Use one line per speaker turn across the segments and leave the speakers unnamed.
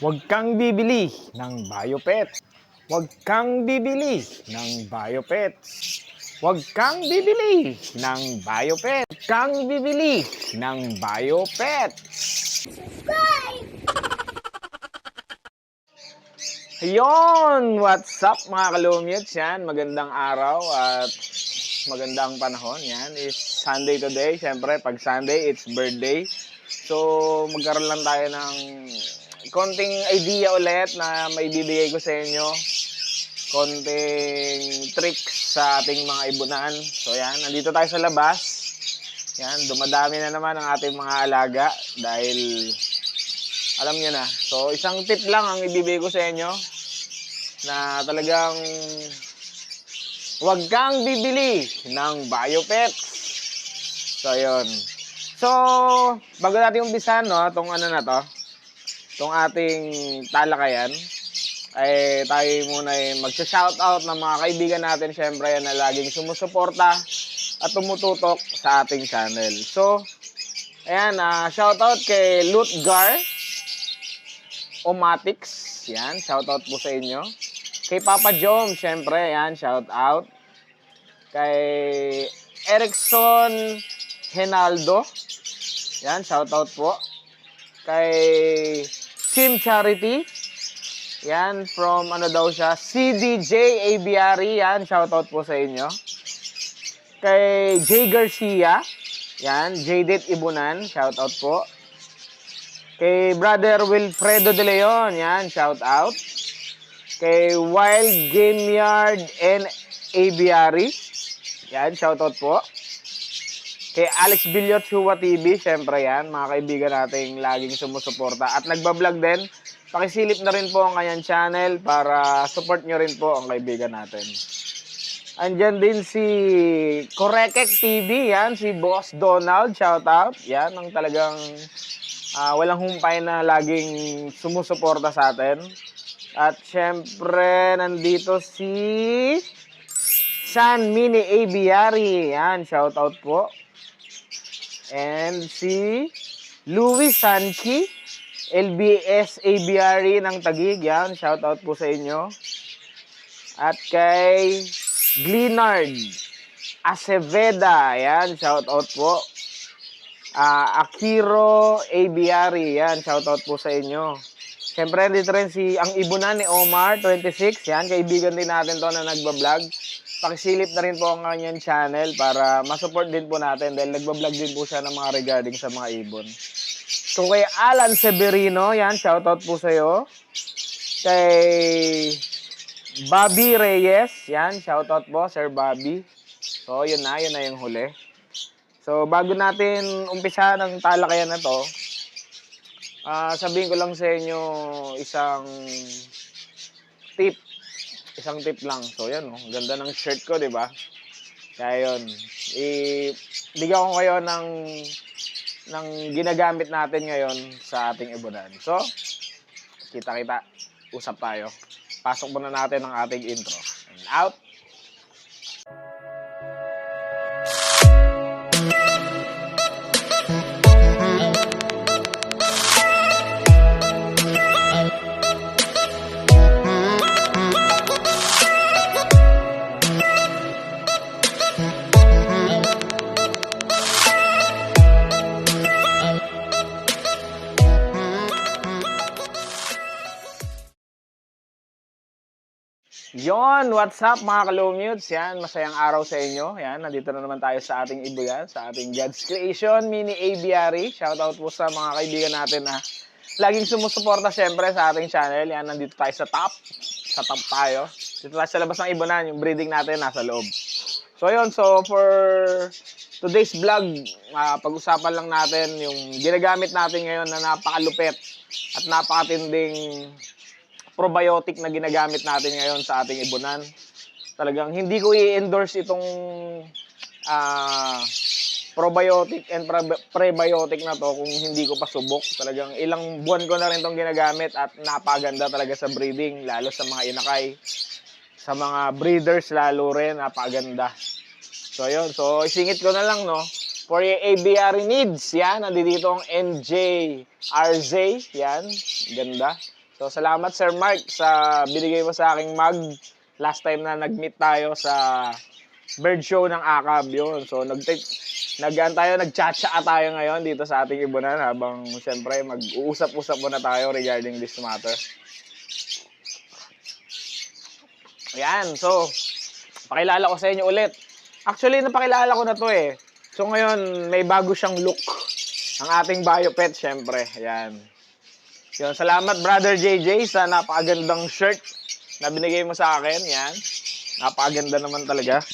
Huwag kang bibili ng Biopet. Huwag kang bibili ng Biopet. Huwag kang bibili ng Biopet. Huwag kang bibili ng Biopet. Ayun! What's up mga kalumits? Yan, magandang araw at magandang panahon. Yan, is Sunday today. Siyempre, pag Sunday, it's birthday. So, magkaroon lang tayo ng konting idea ulit na may bibigay ko sa inyo. Konting tricks sa ating mga ibunan. So, yan, nandito tayo sa labas. Yan, dumadami na naman ang ating mga alaga dahil alam niyo na. So, isang tip lang ang ibibigay ko sa inyo na talagang huwag kang bibili ng biopet. So, yun. So, bago natin umpisan, no, itong ano na to, itong ating talakayan, ay tayo muna ay magsa-shoutout ng mga kaibigan natin, syempre, na laging sumusuporta at tumututok sa ating channel. So, ayan, uh, shoutout kay Lutgar, Omatics. Yan, shoutout po sa inyo. Kay Papa Jom, syempre, yan, shoutout. Kay Erickson Henaldo. Yan, shoutout po. Kay Team Charity. Yan, from ano daw siya, CDJ Aviary. Yan, shoutout po sa inyo. Kay Jay Garcia. Yan, Jadit Ibunan. Shoutout po. Kay Brother Wilfredo De Leon, yan, shout out. Kay Wild Game Yard and Aviary, yan, shout out po. Kay Alex Billiot Chua TV, syempre yan, mga kaibigan nating laging sumusuporta. At nagbablog din, pakisilip na rin po ang kanyang channel para support nyo rin po ang kaibigan natin. Andyan din si Korekek TV, yan, si Boss Donald, shout out. Yan, ang talagang ah, walang humpay na laging sumusuporta sa atin. At syempre, nandito si San Mini Aviary. Yan, shout out po. And si Louis Sanchi, LBS Aviary ng Tagig. Yan, shout out po sa inyo. At kay Glenard Aceveda. Yan, shout out po. Ah, Akiro Aviary, yan, shoutout po sa inyo. Siyempre, dito rin si, ang ibunan ni Omar, 26, yan, kaibigan din natin to na nagbablog. Pakisilip na rin po ang kanyang channel para masupport din po natin dahil nagbablog din po siya ng mga regarding sa mga ibon. So, kay Alan Severino, yan, shoutout po sa'yo. Kay Bobby Reyes, yan, shoutout po, Sir Bobby. So, yun na, yun na yung huli. So, bago natin umpisa ng talakayan na to, ah sabihin ko lang sa inyo isang tip. Isang tip lang. So, yan, oh. Ganda ng shirt ko, di ba? Kaya yun. I- bigyan ko kayo ng ng ginagamit natin ngayon sa ating ibunan. So, kita-kita. Usap tayo. Pasok muna natin ang ating intro. And out! Yon, what's up mga kalumutes? Yan, masayang araw sa inyo. Yan, nandito na naman tayo sa ating ibuyan, sa ating God's Creation Mini Aviary. Shoutout po sa mga kaibigan natin na laging sumusuporta syempre sa ating channel. Yan, nandito tayo sa top. Sa top tayo. Dito tayo sa labas ng ibunan, yung breeding natin nasa loob. So yun, so for today's vlog, ah, pag-usapan lang natin yung ginagamit natin ngayon na napakalupit at napakatinding probiotic na ginagamit natin ngayon sa ating ibunan. Talagang hindi ko i-endorse itong ah, probiotic and pre- prebiotic na to kung hindi ko pa subok. Talagang ilang buwan ko na rin itong ginagamit at napaganda talaga sa breeding, lalo sa mga inakay. Sa mga breeders lalo rin, napaganda. So, yun. So, isingit ko na lang, no? For your aviary needs, yan, nandito ang NJ RZ, yan, ganda. So, salamat Sir Mark sa binigay mo sa aking mug last time na nag-meet tayo sa bird show ng AKAB yun. So, nag nag tayo, nag-chat-chat tayo ngayon dito sa ating ibunan habang siyempre mag-uusap-usap muna tayo regarding this matter. Ayan, so, pakilala ko sa inyo ulit. Actually, napakilala ko na to eh. So ngayon, may bago siyang look. Ang ating biopet, syempre. Ayan. Yun, salamat brother JJ sa napakagandang shirt na binigay mo sa akin. Yan. Napakaganda naman talaga.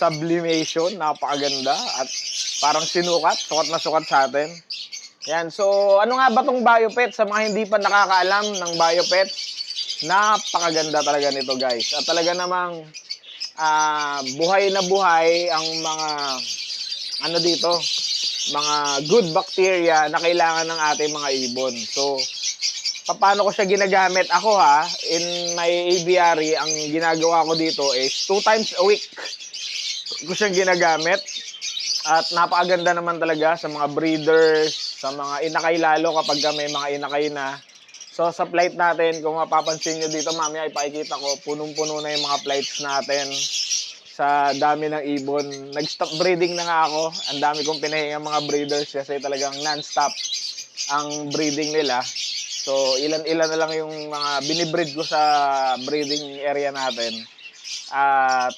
Sublimation, napakaganda. At parang sinukat, sukat na sukat sa atin. Yan, so ano nga ba tong biopet? Sa mga hindi pa nakakaalam ng biopet, napakaganda talaga nito guys. At talaga namang ah, buhay na buhay ang mga ano dito, mga good bacteria na kailangan ng ating mga ibon. So, paano ko siya ginagamit? Ako ha, in my aviary, ang ginagawa ko dito is two times a week ko siyang ginagamit. At napakaganda naman talaga sa mga breeders, sa mga inakay lalo kapag may mga inakay na. So sa flight natin, kung mapapansin nyo dito, mamaya ipakikita ko, punong-puno na yung mga flights natin sa dami ng ibon. Nag-stop breeding na nga ako. Ang dami kong pinahinga mga breeders kasi talagang non-stop ang breeding nila. So ilan-ilan na lang yung mga binibreed ko sa breeding area natin. At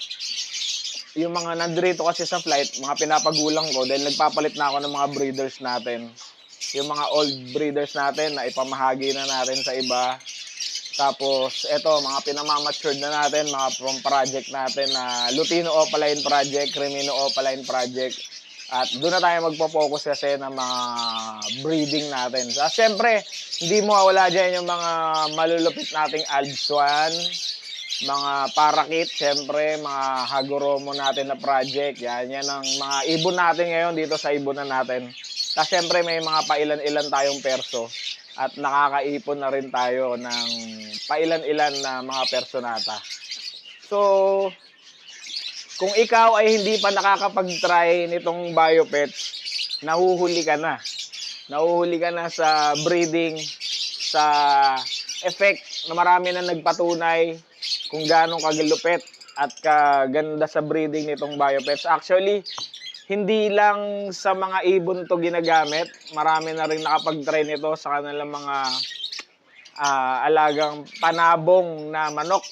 yung mga nandito kasi sa flight, mga pinapagulang ko dahil nagpapalit na ako ng mga breeders natin. Yung mga old breeders natin na ipamahagi na natin sa iba. Tapos, eto, mga pinamamatured na natin, mga from project natin na Lutino Opaline Project, Cremino Opaline Project. At doon na tayo magpo-focus kasi ng mga breeding natin. So, syempre, hindi mo wala dyan yung mga malulupit nating Alpswan, mga parakit, syempre, mga hagoromo natin na project. Yan, yan ang mga ibon natin ngayon dito sa ibonan natin. Kasi syempre may mga pailan-ilan tayong perso at nakakaipon na rin tayo ng pailan-ilan na mga personata. So, kung ikaw ay hindi pa nakakapag-try nitong biopets, nahuhuli ka na. Nahuhuli ka na sa breeding, sa effect na marami na nagpatunay kung gaano kagalupit at kaganda sa breeding nitong biopets. Actually, hindi lang sa mga ibon to ginagamit. Marami na rin nakapag-try nito sa kanilang mga ah, alagang panabong na manok.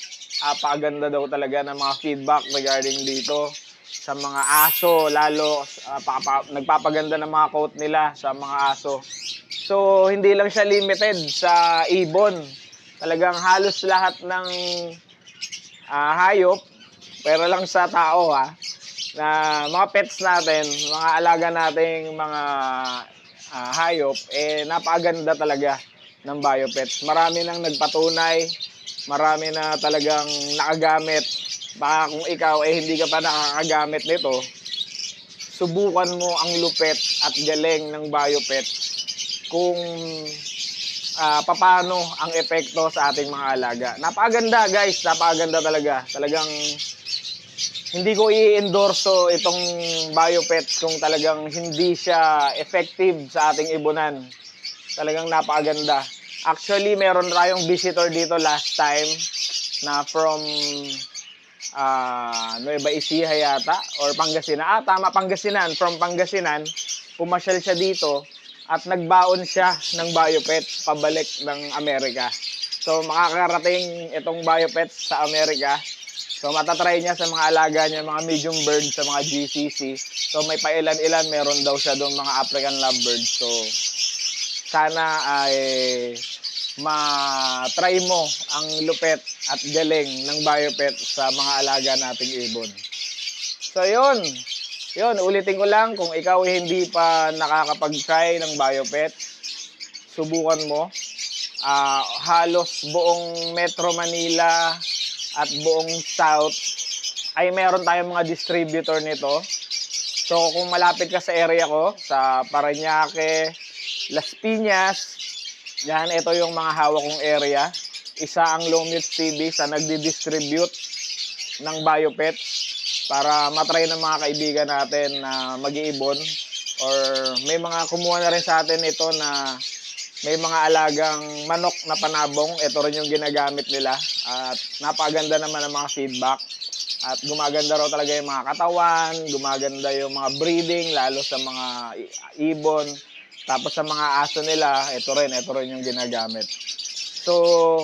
Apaganda daw talaga ng mga feedback regarding dito sa mga aso, lalo ah, pa- pa- nagpapaganda ng mga coat nila sa mga aso. So, hindi lang siya limited sa ibon. Talagang halos lahat ng ah, hayop, pero lang sa tao ha, na mga pets natin, mga alaga nating mga ah, hayop, eh napakaganda talaga ng biopets. Marami nang nagpatunay, marami na talagang nakagamit. Baka kung ikaw eh hindi ka pa nakakagamit nito, subukan mo ang lupet at galing ng biopet kung ah papaano ang epekto sa ating mga alaga. Napakaganda guys, napakaganda talaga. Talagang hindi ko i-endorso itong biopets kung talagang hindi siya effective sa ating ibunan. Talagang napakaganda. Actually, meron tayong visitor dito last time na from ah Nueva Ecija yata or Pangasinan. Ah, tama, Pangasinan. From Pangasinan, pumasyal siya dito at nagbaon siya ng biopet pabalik ng Amerika. So, makakarating itong biopets sa Amerika. So, matatry niya sa mga alaga niya, mga medium birds, sa mga GCC. So, may pailan-ilan, meron daw siya doon mga African lovebirds. So, sana ay ma-try mo ang lupet at galing ng biopet sa mga alaga nating ibon. So, yun. Yun, ulitin ko lang, kung ikaw hindi pa nakakapag-try ng biopet, subukan mo. Ah, halos buong Metro Manila at buong South ay meron tayong mga distributor nito. So kung malapit ka sa area ko, sa Parañaque, Las Piñas, yan, ito yung mga hawak kong area. Isa ang Lomit TV sa nagdi-distribute ng biopets para matry ng mga kaibigan natin na mag-iibon or may mga kumuha na rin sa atin ito na may mga alagang manok na panabong. Ito rin yung ginagamit nila. At napaganda naman ang mga feedback. At gumaganda raw talaga yung mga katawan, gumaganda yung mga breeding, lalo sa mga ibon. Tapos sa mga aso nila, ito rin, ito rin yung ginagamit. So,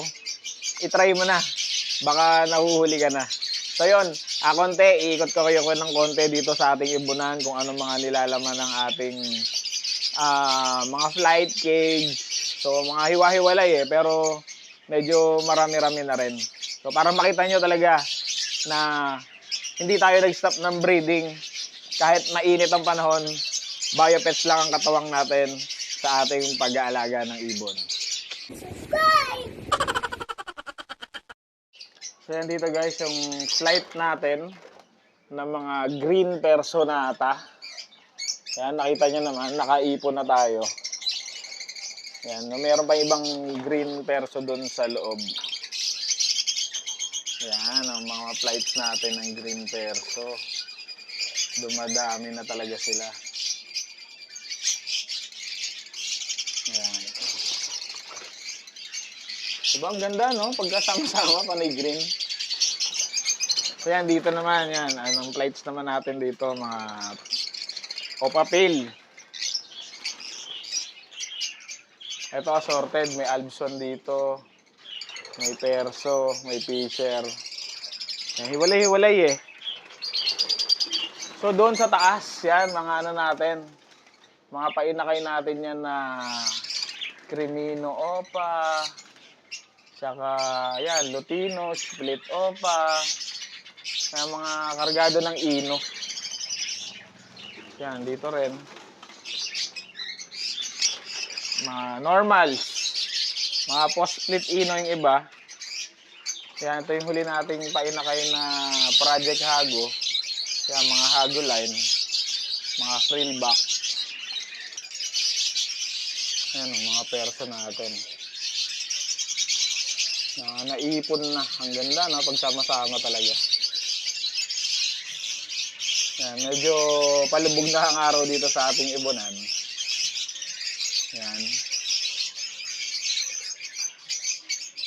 itry mo na. Baka nahuhuli ka na. So yun, ah, konti, iikot ko kayo ko ng konti dito sa ating ibunan kung ano mga nilalaman ng ating ah, mga flight cage. So mga hiwa-hiwalay eh, pero medyo marami-rami na rin. So para makita nyo talaga na hindi tayo nag-stop ng breeding. Kahit mainit ang panahon, biopets lang ang katawang natin sa ating pag-aalaga ng ibon. So yan dito guys, yung flight natin ng mga green personata. Yan, nakita nyo naman, nakaipon na tayo. Yan, mayroon pa ibang green perso doon sa loob. Yan, ang mga flights natin ng green perso. Dumadami na talaga sila. Yan. Diba ang ganda, no? Pagkasama-sama, panay green. So yan, dito naman, yan. Anong flights naman natin dito, mga Opapil. Ito assorted, may Albson dito, may Perso, may Fisher. Hiwalay-hiwalay eh. So doon sa taas, yan, mga ano natin, mga painakay natin yan na Crimino Opa, Tsaka, yan, Lutino, Split Opa, na mga kargado ng Ino. Yan, dito rin. Mga normals. Mga post-split Ino yung iba. Yan, ito yung huli nating painakay na Project Hago. Yan, mga Hago line. Mga frillback. Yan, ang mga perso natin na naipon na. Ang ganda, no? Pagsama-sama talaga. Yan, medyo palubog na ang araw dito sa ating ibunan. Yan.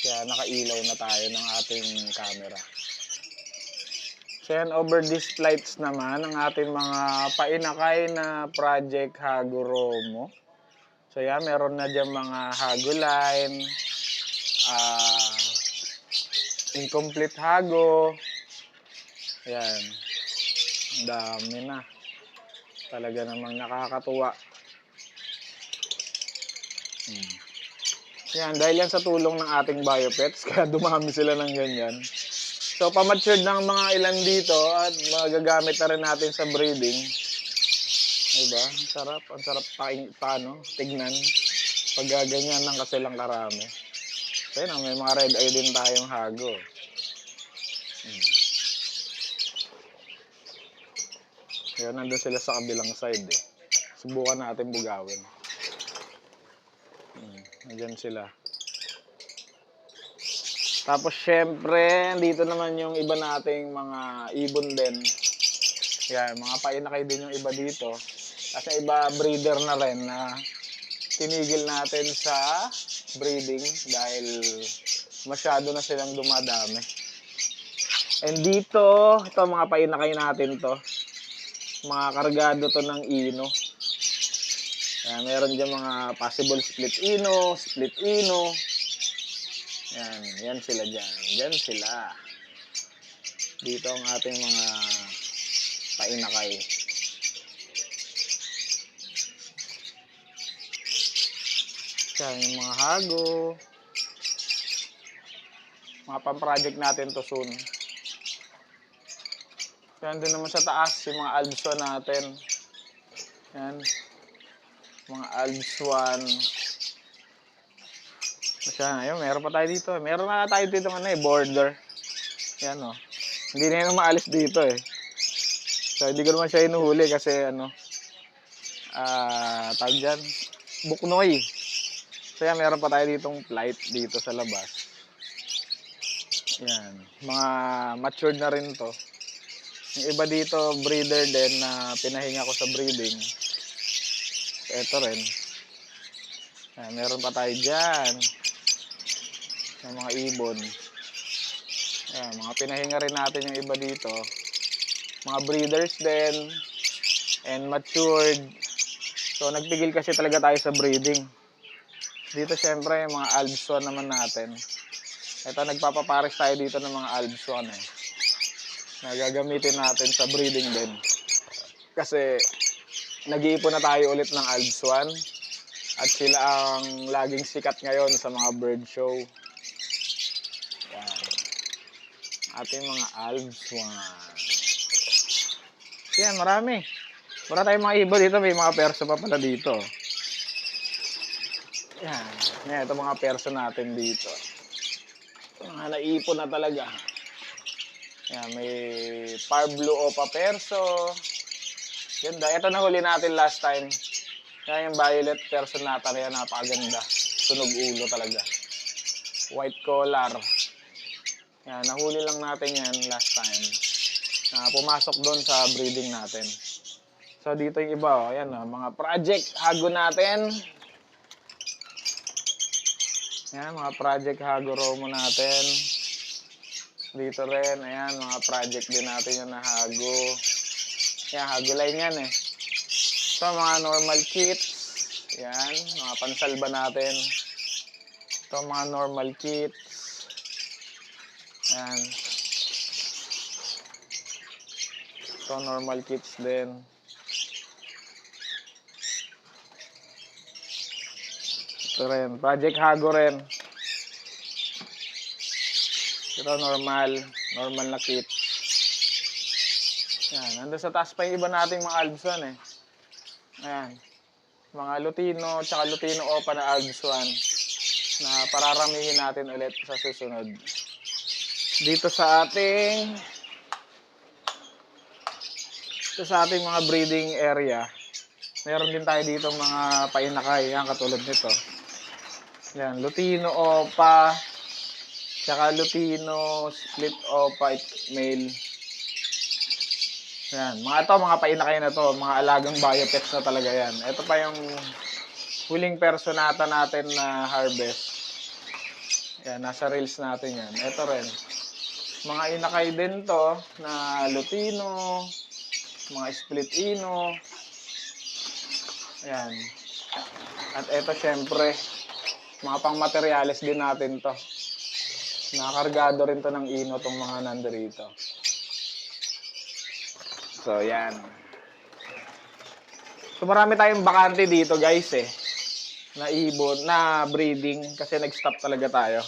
Kaya nakailaw na tayo ng ating camera. So yan, over these flights naman, ang ating mga painakay na Project Hagoromo. So yan, meron na dyan mga Hago line, ah incomplete hago. Ang dami na. Talaga namang nakakatuwa. Hmm. Yan, dahil yan sa tulong ng ating biopets, kaya dumami sila ng ganyan. So, pamatured ng mga ilan dito at magagamit na rin natin sa breeding. Diba? Ang sarap. Ang sarap pa, paano, tignan. Pag ganyan lang kasi lang karami. So, yun, may mga red eye din tayong hago. Hmm. Kaya nandun sila sa kabilang side eh. Subukan natin bugawin. Nandiyan sila. Tapos syempre, dito naman yung iba nating mga ibon din. Yan, mga painakay din yung iba dito. Kasi iba breeder na rin na tinigil natin sa breeding dahil masyado na silang dumadami. And dito, ito mga painakay natin to. Mga kargado to ng ino. Yan, meron dyan mga possible split ino, split ino. Yan, yan sila dyan. Dyan sila. Dito ang ating mga painakay. Yan, yung mga hago. Mga pang-project natin to soon. Yan din naman sa taas, yung mga Albswan natin. Yan. Mga Albswan. Masya, ayun, meron pa tayo dito. Meron na tayo dito ano eh, border. Yan oh. Hindi na yun maalis dito eh. So, hindi ko naman siya inuhuli kasi ano, ah, tawag dyan, buknoy. So, yan, meron pa tayo ditong flight dito sa labas. Yan. Mga matured na rin to.
Yung iba dito, breeder din na pinahinga ko sa breeding. Ito rin. Ah, meron pa tayo dyan. Yung mga ibon. Ayan, mga pinahinga rin natin yung iba dito. Mga breeders din. And matured. So, nagpigil kasi talaga tayo sa breeding. Dito, syempre, mga Albswan naman natin. Ito, nagpapapares tayo dito ng mga Albswan eh. Na gagamitin natin sa breeding din. Kasi, nag-iipon na tayo ulit ng Albswan. At sila ang laging sikat ngayon sa mga bird show. Yan. Ating mga Albswan. Yan, marami. Wala tayong mga iba dito. May mga perso pa pala dito. Yan. Yan, ito mga perso natin dito. Mga naipon na talaga. Yan, may Parblo Opa Perso. Ganda. Ito na huli natin last time. Yan yung violet person natin. Yan, napakaganda. Sunog ulo talaga. White collar. Yan, nahuli lang natin yan last time. Na pumasok doon sa breeding natin. So, dito yung iba, oh. Ayan, oh, mga project hago natin. Ayan, mga project hago romo natin. Dito rin, ayan, mga project din natin yung nahago. Ayan, hago line yan eh. So, mga normal kits. Ayan, mga pansalba natin. Ito, mga normal kits. Ayan. Ito, normal kits din. Ito rin. Project Hago rin. Ito normal. Normal na kit. Yan. Nandun sa taas pa yung iba nating mga Albson eh. Ayan. Mga Lutino, tsaka Lutino Opa na Albson na pararamihin natin ulit sa susunod. Dito sa ating dito sa ating mga breeding area, meron din tayo dito mga painakay, yan katulad nito. Yan, Lutino Opa, tsaka Lutino Split Opa male. Yan, mga to, mga painakay na to, mga alagang biopets na talaga yan. Ito pa yung huling personata natin na harvest. Yan, nasa reels natin yan. Ito rin. Mga inakay din to na Lutino, mga split ino. Ayan. At ito syempre, mga pang materials din natin to. Nakakargado rin to ng ino tong mga nandito. So, yan. So, marami tayong bakante dito, guys, eh. Na ibon, na breeding, kasi nag-stop talaga tayo.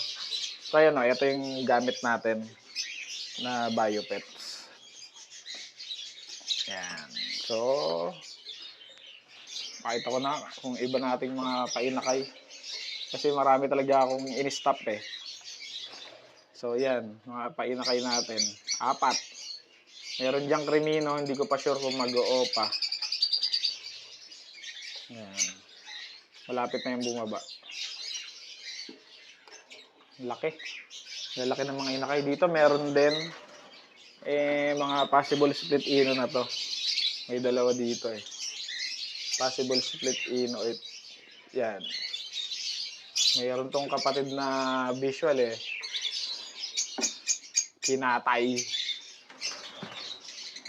So, ayun, oh, ito yung gamit natin na biopets. Yan. So, pakita ko na kung iba nating mga painakay. Kasi marami talaga akong in-stop eh. So, yan. Mga painakay natin. Apat. Meron diyang krimino, hindi ko pa sure kung mag-oo pa. Yan. Malapit na yung bumaba. Laki. Lalaki ng mga inakay dito. Meron din eh, mga possible split ino na to. May dalawa dito eh. Possible split ino. It, yan. Mayroon tong kapatid na visual eh. Kinatay.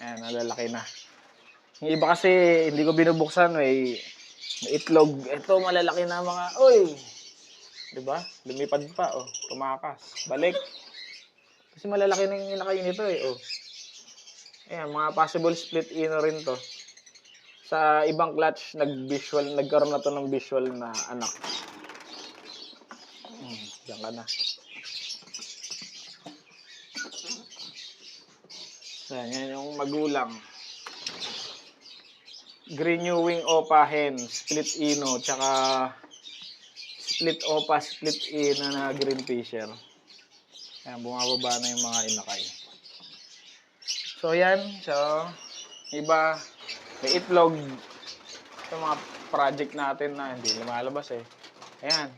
Ayan, nalalaki na. Yung iba kasi, hindi ko binubuksan, may, itlog. Ito, malalaki na mga, uy! Diba? Lumipad pa, oh. Tumakas. Balik. Kasi malalaki na yung inakay nito, eh, oh. Ayan, mga possible split ino rin to. Sa ibang clutch, nag-visual, nagkaroon na to ng visual na anak. Hmm, diyan ka na. Yan, yan yung magulang. Green New Wing Opa Hen, Split Ino, tsaka Split Opa, Split Ino na Green Fisher. Yan, bumababa na yung mga inakay. So, yan. So, iba, may itlog. Ito mga project natin na hindi lumalabas eh. Ayan.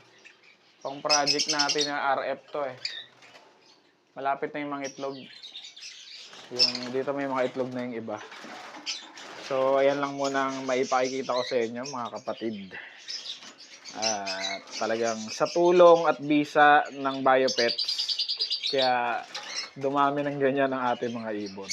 Pang project natin na RF to eh. Malapit na yung mga itlog. Yung dito may mga itlog na yung iba. So, ayan lang muna ang maipakikita ko sa inyo, mga kapatid. At talagang sa tulong at bisa ng BioPets, kaya dumami ng ganyan ang ating mga ibon.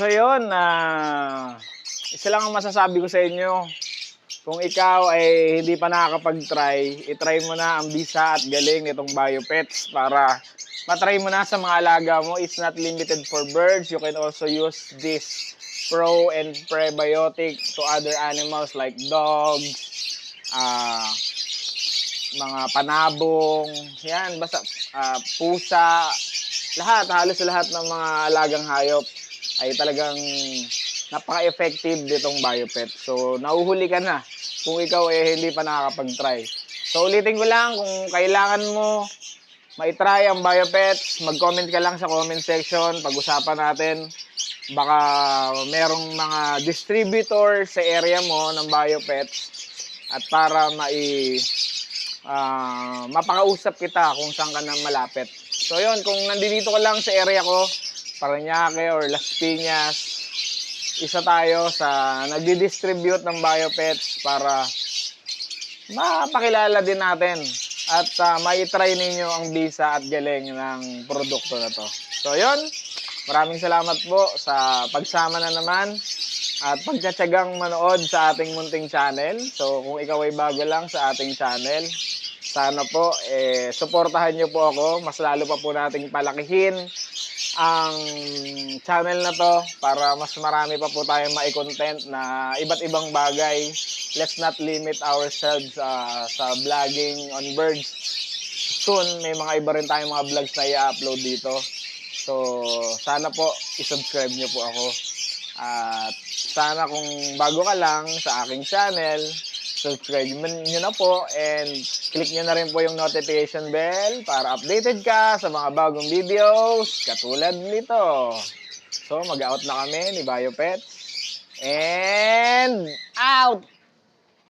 So yun, ah isa lang ang masasabi ko sa inyo. Kung ikaw ay hindi pa nakakapag-try, itry mo na ang bisa at galing nitong BioPets para matry mo na sa mga alaga mo. It's not limited for birds. You can also use this pro and prebiotic to other animals like dogs, ah mga panabong, yan, basta ah, pusa, lahat, halos lahat ng mga alagang hayop ay talagang napaka-effective ditong biopet. So, nauhuli ka na kung ikaw eh hindi pa nakakapag-try. So, ulitin ko lang, kung kailangan mo maitry ang biopets, mag-comment ka lang sa comment section, pag-usapan natin. Baka merong mga distributor sa area mo ng biopets at para mai ah, mapakausap kita kung saan ka na malapit. So yun, kung nandito ka lang sa area ko, Parañaque or Las Piñas, isa tayo sa nagdi-distribute ng biopets para mapakilala din natin at uh, maitry ninyo ang bisa at galing ng produkto na to. So yun, maraming salamat po sa pagsama na naman at pagtsatsagang manood sa ating munting channel. So kung ikaw ay bago lang sa ating channel, sana po eh, suportahan niyo po ako. Mas lalo pa po nating palakihin
ang channel na to para mas marami pa po tayong mai-content na iba't ibang bagay. Let's not limit ourselves uh, sa vlogging on birds. Soon, may mga iba rin tayong mga vlogs na i-upload dito. So, sana po i-subscribe nyo po ako. At sana kung bago ka lang sa aking channel, subscribe nyo na po and click nyo na rin po yung notification bell para updated ka sa mga bagong videos katulad nito. So, mag-out na kami ni Biopet. And out!